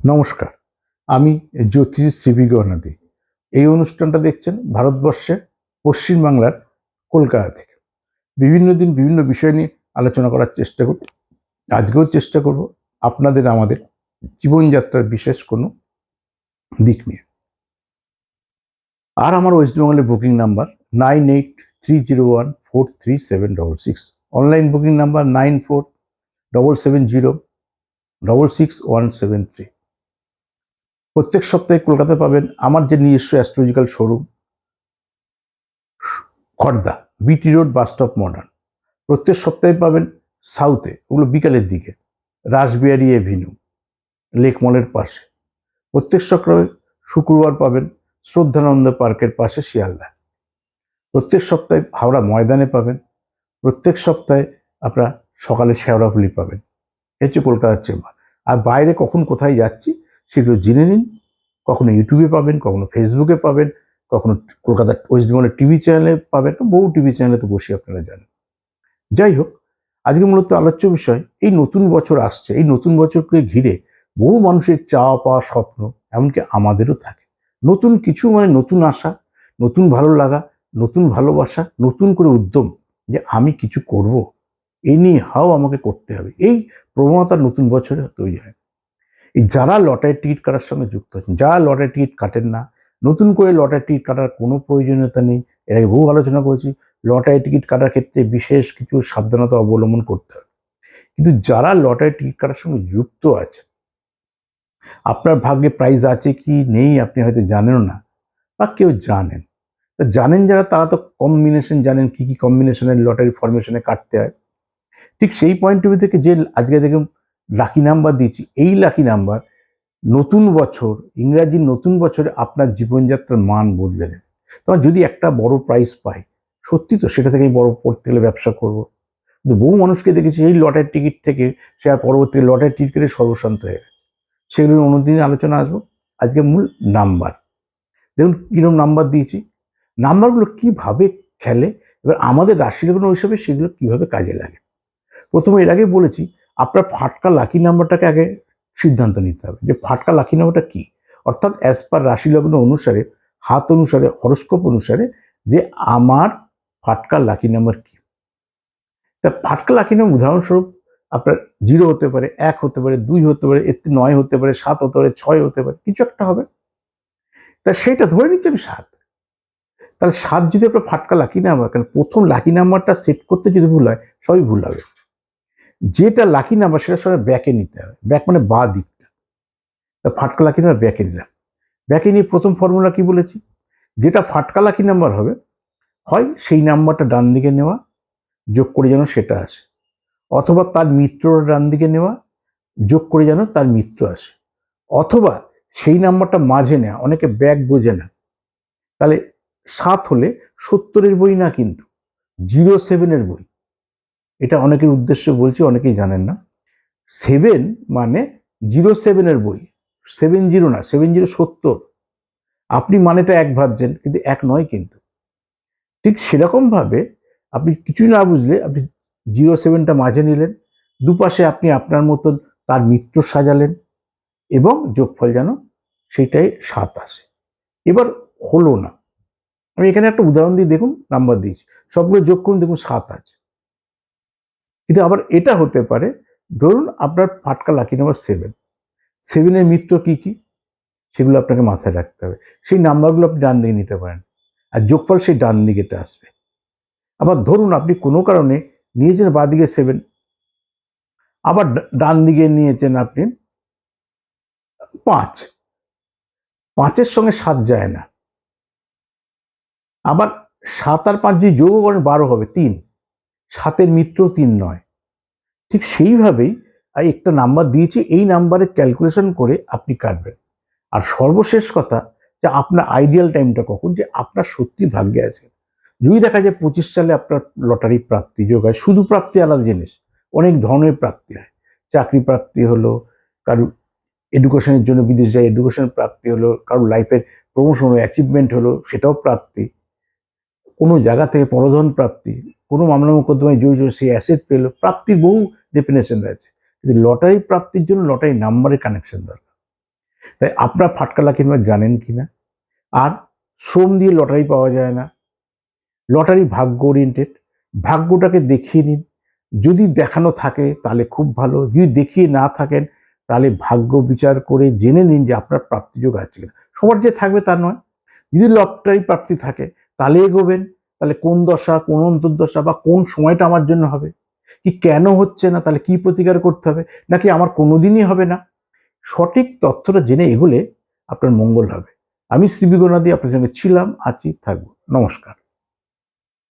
নমস্কার, আমি জ্যোতিষ শ্রী গণাদি এই অনুষ্ঠানটা দেখছেন ভারতবর্ষের পশ্চিমবাংলার কলকাতা থেকে। বিভিন্ন দিন বিভিন্ন বিষয় নিয়ে আলোচনা করার চেষ্টা করি আজকেও চেষ্টা করব আপনাদের আমাদের জীবনযাত্রার বিশেষ কোনো দিক নিয়ে। আর আমার ওয়েস্ট বেঙ্গলের booking number nine eight three zero one four three seven double six. Online booking number nine four double seven zero double six one seven three. প্রত্যেক সপ্তাহে কলকাতায় পাবেন আমার যে নিজস্ব astrological showroom Khardah BT road bus stop modern প্রত্যেক সপ্তাহে পাবেন সাউথে ওগুলো বিকালের দিকে, রাসবিহারি এভিনিউ লেক মলের পাশে। প্রত্যেক সপ্তাহে শুক্রবার পাবেন শ্রদ্ধানন্দ পার্কের পাশে শিয়ালদা। প্রত্যেক সপ্তাহে হাওড়া ময়দানে পাবেন। প্রত্যেক সপ্তাহে আপনারা সকালে শেওড়াফুলি পাবেন। হচ্ছে কলকাতার চেম্বার। আর বাইরে কখন কোথায় যাচ্ছি সেগুলো জেনে নিন। কখনো ইউটিউবে পাবেন, কখনো ফেসবুকে পাবেন, কখনো কলকাতার ওয়েস্ট বেঙ্গলের টিভি চ্যানেলে পাবেন বহু টিভি চ্যানেলে তো বসে আপনারা জানেন। যাই হোক, আজকে মূলত আলোচ্য বিষয়, এই নতুন বছর আসছে, এই নতুন বছরকে ঘিরে বহু মানুষের চাওয়া পাওয়া স্বপ্ন, এমনকি আমাদেরও থাকে। নতুন কিছু মানে নতুন আশা, নতুন ভালো লাগা, নতুন ভালোবাসা, নতুন করে উদ্যম যে আমি কিছু করব এই নিয়ে হাও আমাকে করতে হবে। এই প্রবণতা নতুন বছরে তৈরি হয়। এই যারা লটারি টিকিট কাটার সঙ্গে যুক্ত আছেন, যারা লটারি টিকিট কাটেন না, নতুন করে লটারি টিকিট কাটার কোনো প্রয়োজনীয়তা নেই। এর আগে বহু আলোচনা করেছি, লটারি টিকিট কাটার ক্ষেত্রে বিশেষ কিছু সাবধানতা অবলম্বন করতে হবে। কিন্তু যারা লটারি টিকিট কাটার সঙ্গে যুক্ত আছে আপনার ভাগ্যে প্রাইজ আছে কি নেই আপনি হয়তো জানেনও না, বা কেউ জানেন। তা জানেন যারা, তারা তো কম্বিনেশন জানেন কি কি কম্বিনেশনের লটারি ফরমেশনে কাটতে হয়। ঠিক সেই পয়েন্ট অফ ভিউ থেকে যে আজকে দেখুন লাকি নাম্বার দিয়েছি। এই লাকি নাম্বার নতুন বছর, ইংরাজির নতুন বছরে আপনার জীবনযাত্রার মান বদলে দেবে তোমার যদি একটা বড় প্রাইজ পাই, সত্যি তো সেটা থেকেই বড় পড়তে গেলে ব্যবসা করব। কিন্তু বহু মানুষকে দেখেছি এই লটারির টিকিট থেকে সে আর পরবর্তী লটারির টিকিটে সর্বশান্ত হয়ে গেছে। সেগুলো অন্যদিন আলোচনা আসব। আজকে মূল নাম্বার দেখুন কীরকম নাম্বার দিয়েছি। নাম্বারগুলো কীভাবে খেলে, এবার আমাদের রাশিলগ্ন হিসাবে সেগুলো কীভাবে কাজে লাগে। প্রথমে এর আগে বলেছি আপনার ফাটকা লাকি নাম্বারটাকে আগে সিদ্ধান্ত নিতে হবে যে ফাটকা লাকি নাম্বারটা কি? অর্থাৎ অ্যাজ পার রাশিলগ্ন অনুসারে, হাত অনুসারে হরস্কোপ অনুসারে যে আমার ফাটকা লাকি নাম্বার কি? তা ফাটকা লাকি নাম্বার উদাহরণস্বরূপ আপনার জিরো হতে পারে, এক হতে পারে, দুই হতে পারে, এর নয় হতে পারে, সাত হতে পারে, ছয় হতে পারে, কিছু একটা হবে। তা সেটা ধরে নিচ্ছি আমি সাত। তাহলে সাত যদি আপনার ফাটকা লাকি নাম্বার কারণ প্রথম লাকি নাম্বারটা সেট করতে যদি ভুল হয়, সবই ভুল হবে। যেটা লাকি নাম্বার সেটা সবাই ব্যাকে নিতে হবে। ব্যাক মানে বা দিকটা। তা ফাটকা লাকি নাম্বার ব্যাকে নিলাম। ব্যাকে নিয়ে প্রথম ফর্মুলা কি বলেছি? যেটা ফাটকা লাকি নাম্বার হবে, হয় সেই নাম্বারটা ডান দিকে নেওয়া, যোগ করে যেন সেটা আসে। অথবা তার মিত্রটা ডান দিকে নেওয়া, যোগ করে যেন তার মিত্র আসে। অথবা সেই নাম্বারটা মাঝে নেওয়া, অনেকে ব্যাগ বোঝে না। তাহলে সাত হলে সত্তরের বই না কিন্তু জিরো সেভেনের বই। এটা অনেকের উদ্দেশ্যে বলছি, অনেকেই জানেন না। সেভেন মানে জিরো সেভেনের বই। সেভেন জিরো না সেভেন জিরো সত্তর। আপনি মানেটা এক ভাবছেন, কিন্তু এক নয় কিন্তু। ঠিক সেরকমভাবে আপনি কিছুই না বুঝলে আপনি জিরো সেভেনটা মাঝে নিলেন, দুপাশে আপনি আপনার মতন তার মিত্র সাজালেন এবং যোগফল যেন সেটাই সাত আসে। এবার হলো না। আমি এখানে একটা উদাহরণ দিয়ে দেখুন নাম্বার দিয়েছি। সবগুলো যোগ করুন, দেখুন সাত আছে। কিন্তু আবার এটা হতে পারে, ধরুন আপনার ফাটকা লাকি নাম্বার সেভেন সেভেনের মিত্র কি কি? সেগুলো আপনাকে মাথায় রাখতে হবে। সেই নাম্বারগুলো আপনি ডান দিকে নিতে পারেন, আর যোগফল সেই ডান দিকেটা আসবে। আবার ধরুন আপনি কোনো কারণে নিয়েছেন বা দিকে সেভেন আবার ডান দিকে নিয়েছেন আপনি পাঁচ, পাঁচের সঙ্গে সাত যায় না। আবার সাত আর পাঁচ যদি যোগ করেন বারো হবে, তিন। সাতের মিত্র তিন নয়। ঠিক সেইভাবেই একটা নাম্বার দিয়েছি, এই নাম্বারে ক্যালকুলেশন করে আপনি কাটবেন। আর সর্বশেষ কথা যে আপনার আইডিয়াল টাইমটা কখন, যে আপনার সত্যি ভাগ্যে আছে। যদি দেখা যায় পঁচিশ সালে আপনার লটারি প্রাপ্তি যোগ হয়, শুধু প্রাপ্তি আলাদা জিনিস, অনেক ধরনের প্রাপ্তি হয়। চাকরি প্রাপ্তি হলো, কারও এডুকেশনের জন্য বিদেশ যায় এডুকেশন প্রাপ্তি হলো, কারও লাইফের প্রমোশন হলো অ্যাচিভমেন্ট হলো, সেটাও প্রাপ্তি। কোনো জায়গা থেকে পরধন প্রাপ্তি কোনো মামলা মোকদ্দমায় জড়িত সেই অ্যাসেট পেল। প্রাপ্তির বহু ডেফিনেশন রয়েছে। কিন্তু লটারি প্রাপ্তির জন্য লটারি নাম্বারের কানেকশন দরকার। তাই আপনার ফাটকালা কিনবা জানেন কি না আর শ্রম দিয়ে লটারি পাওয়া যায় না। লটারি ভাগ্য ওরিয়েন্টেড ভাগ্যটাকে দেখিয়ে নিন। যদি দেখানো থাকে, তাহলে খুব ভালো। যদি দেখিয়ে না থাকেন, তাহলে ভাগ্য বিচার করে জেনে নিন যে আপনার প্রাপ্তিযোগ আছে কিনা। সবার যে থাকবে তা নয়। যদি লটারি প্রাপ্তি থাকে, তাহলে এগোবেন। তাহলে কোন দশা, কোন অন্তর্দশা বা কোন সময়টা আমার জন্য হবে? কি কেন হচ্ছে না? তাহলে কি প্রতিকার করতে হবে? নাকি আমার কোনোদিনই হবে না? সঠিক তথ্যটা জেনে এগুলে আপনার মঙ্গল হবে। আমি শ্রী বিগনাদি আপনার সঙ্গে ছিলাম, আছি, থাকব। নমস্কার।